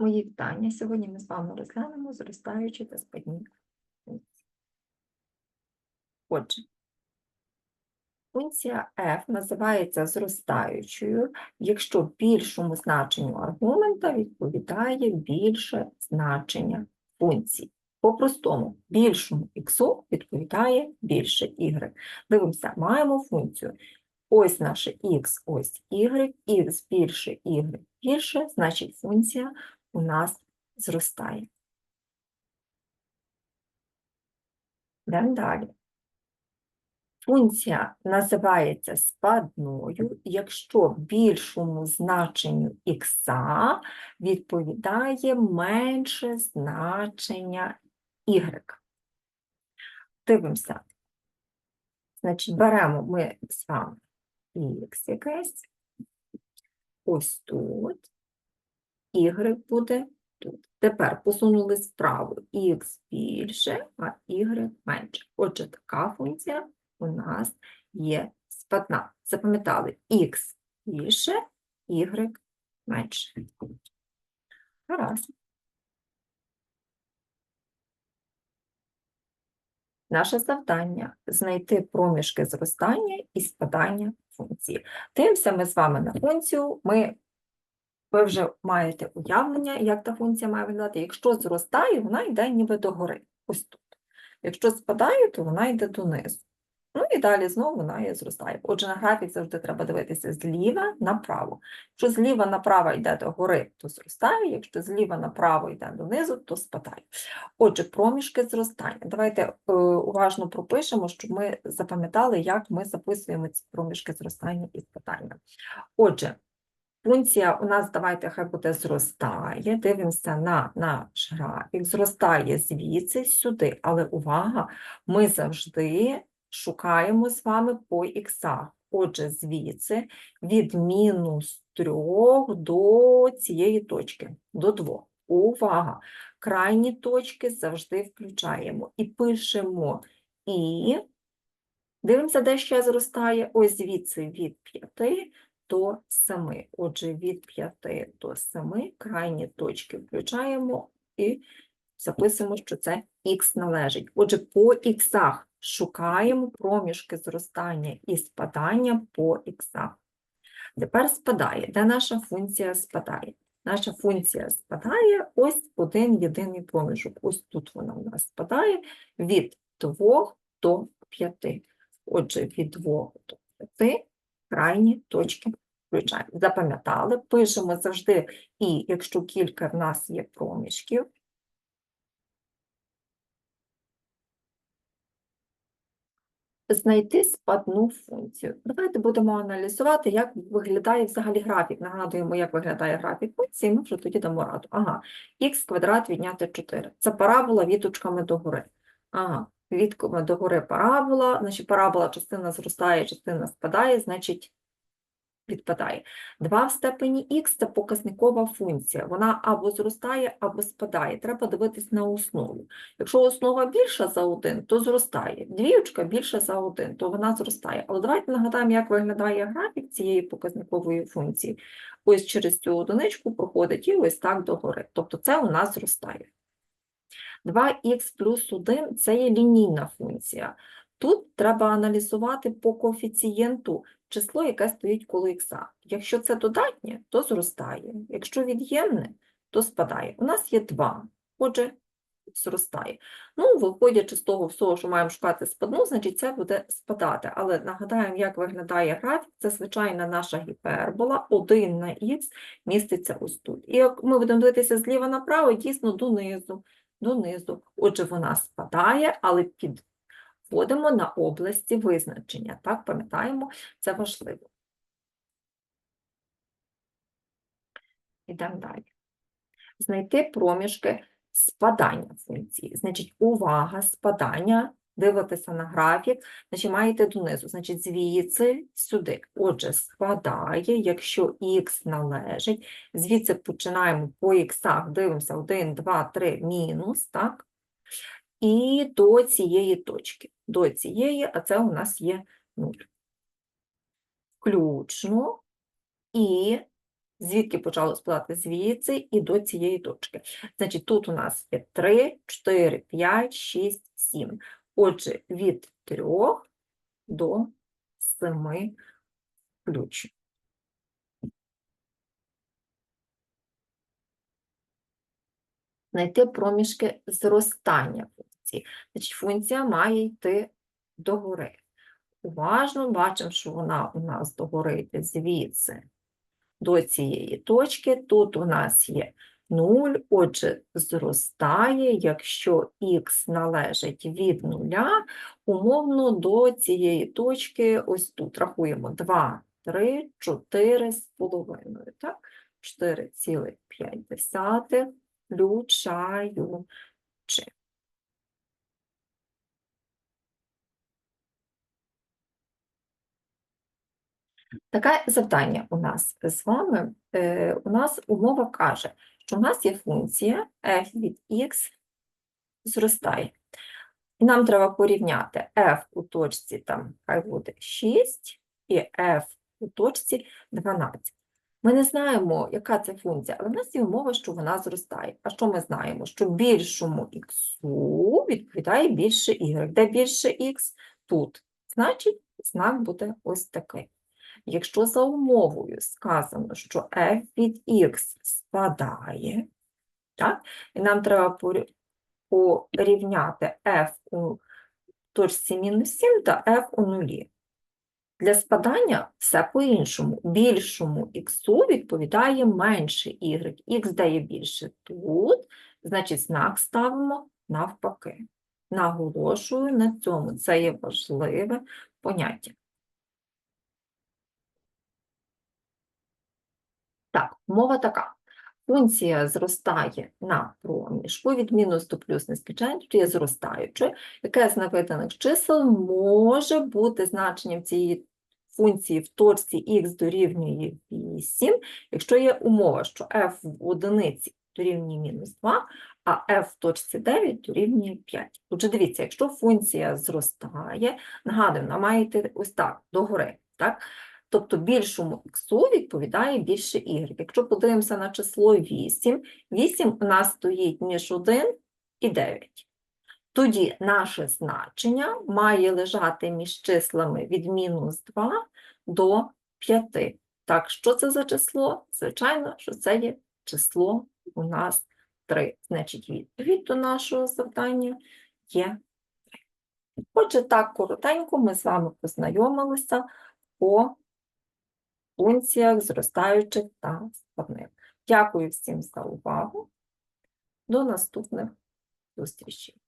Мої вітання. Сьогодні ми з вами розглянемо зростаючі та спадні. Отже, функція f називається зростаючою, якщо більшому значенню аргумента відповідає більше значення функції. По-простому, більшому х відповідає більше y. Дивимося, маємо функцію. Ось наше х, ось y, х більше, y більше, значить функція у нас зростає. Йдемо далі. Функція називається спадною, якщо більшому значенню х відповідає менше значення y. Дивимося. Значить, беремо ми з вами х якесь, ось тут, y буде тут. Тепер посунули справу х більше, а y менше. Отже, така функція у нас є спадна. Запам'ятали х більше, y менше. Гаразд. Наше завдання знайти проміжки зростання і спадання функції. Дивимося ми з вами на функцію. Ми, ви вже маєте уявлення, як та функція має виглядати. Якщо зростає, вона йде ніби догори. Ось тут. Якщо спадає, то вона йде донизу. Ну і далі знову вона і зростає. Отже, на графік завжди треба дивитися зліва направо. Якщо зліва направо йде до гори, то зростає, якщо зліва направо йде донизу, то спадає. Отже, проміжки зростання. Давайте е, уважно пропишемо, щоб ми запам'ятали, як ми записуємо ці проміжки зростання і спадання. Отже, функція у нас, давайте хай буде зростає, дивимося на наш графік, зростає звідси сюди, але увага, ми завжди шукаємо з вами по іксах. Отже, звідси від мінус 3 до цієї точки, до 2. Увага! Крайні точки завжди включаємо і пишемо і. Дивимося, де ще зростає. Ось звідси від 5 до 7. Отже, від 5 до 7 крайні точки включаємо і записуємо, що це х належить. Отже, по іксах шукаємо проміжки зростання і спадання по іксах. Тепер спадає. Де наша функція спадає? Наша функція спадає ось один єдиний проміжок. Ось тут вона у нас спадає від 2 до 5. Отже, від 2 до 5 крайні точки включаємо. Запам'ятали, пишемо завжди і, якщо кілька в нас є проміжків, знайти спадну функцію. Давайте будемо аналізувати, як виглядає взагалі графік. Нагадуємо, як виглядає графік функції, ми вже тоді дамо раду. Ага, х квадрат відняти 4. Це парабола відточками догори. Ага, відками догори парабола, значить парабола частина зростає, частина спадає, значить відпадає. 2 в степені х – це показникова функція. Вона або зростає, або спадає. Треба дивитись на основу. Якщо основа більша за 1, то зростає. Двіючка більша за 1, то вона зростає. Але давайте нагадаємо, як виглядає графік цієї показникової функції. Ось через цю одиничку проходить і ось так догори. Тобто це у нас зростає. 2х плюс 1 – це є лінійна функція. Тут треба аналізувати по коефіцієнту число, яке стоїть коло х. Якщо це додатнє, то зростає. Якщо від'ємне, то спадає. У нас є 2, отже, зростає. Ну, виходячи з того всього, що маємо шукати спадну, значить це буде спадати. Але нагадаємо, як виглядає графік, це звичайна наша гіпербола, 1 на х міститься ось тут. І як ми будемо дивитися зліва направо, дійсно донизу, донизу. Отже, вона спадає, але під Вводимо на області визначення. Так, пам'ятаємо, це важливо. Ідемо далі. Знайти проміжки спадання функції. Значить, увага, спадання, дивитися на графік, значить, маєте донизу, значить, звідси сюди. Отже, спадає, якщо х належить, звідси починаємо по х, дивимося 1, 2, 3, мінус, так? І до цієї точки до цієї, а це у нас є 0. Включно і Звідки почало складати звідси і до цієї точки. Значить, тут у нас є 3, 4, 5, 6, 7. Отже, від 3 до 7 включно. Знайти проміжки зростання функції. Значить, функція має йти догори. Уважно бачимо, що вона у нас догори йде звідси до цієї точки. Тут у нас є 0, отже, зростає, якщо х належить від нуля, умовно до цієї точки, ось тут рахуємо 2, 3, 4 з половиною, так? 4,5 включаючи. Таке завдання у нас з вами. Е, у нас умова каже, що у нас є функція f від x зростає. І нам треба порівняти f у точці, там хай буде 6 і f у точці 12. Ми не знаємо, яка це функція, але в нас є умова, що вона зростає. А що ми знаємо? Що більшому х відповідає більше y. Де більше х? Тут. Значить, знак буде ось такий. Якщо за умовою сказано, що f від x спадає, так, і нам треба порівняти f у точці мінус 7 та f у нулі. Для спадання все по-іншому. Більшому х відповідає менше y. х дає більше тут, значить знак ставимо навпаки. Наголошую на цьому. Це є важливе поняття. Так, мова така. Функція зростає на проміжку від мінус до плюс є зростаючою. Яке з наведених чисел може бути значенням цієї функції в точці х дорівнює 8, якщо є умова, що f в одиниці дорівнює мінус 2, а f в точці 9 дорівнює 5. Отже, дивіться, якщо функція зростає, нагадую, вона має йти ось так, догори, так? Тобто більшому х відповідає більше y. Якщо подивимося на число 8, 8 у нас стоїть між 1 і 9. Тоді наше значення має лежати між числами від мінус 2 до 5. Так, що це за число? Звичайно, що це є число у нас 3. Значить, відповідь до нашого завдання є 3. Отже, так коротенько ми з вами познайомилися по функціях зростаючих та складних. Дякую всім за увагу. До наступних зустрічей.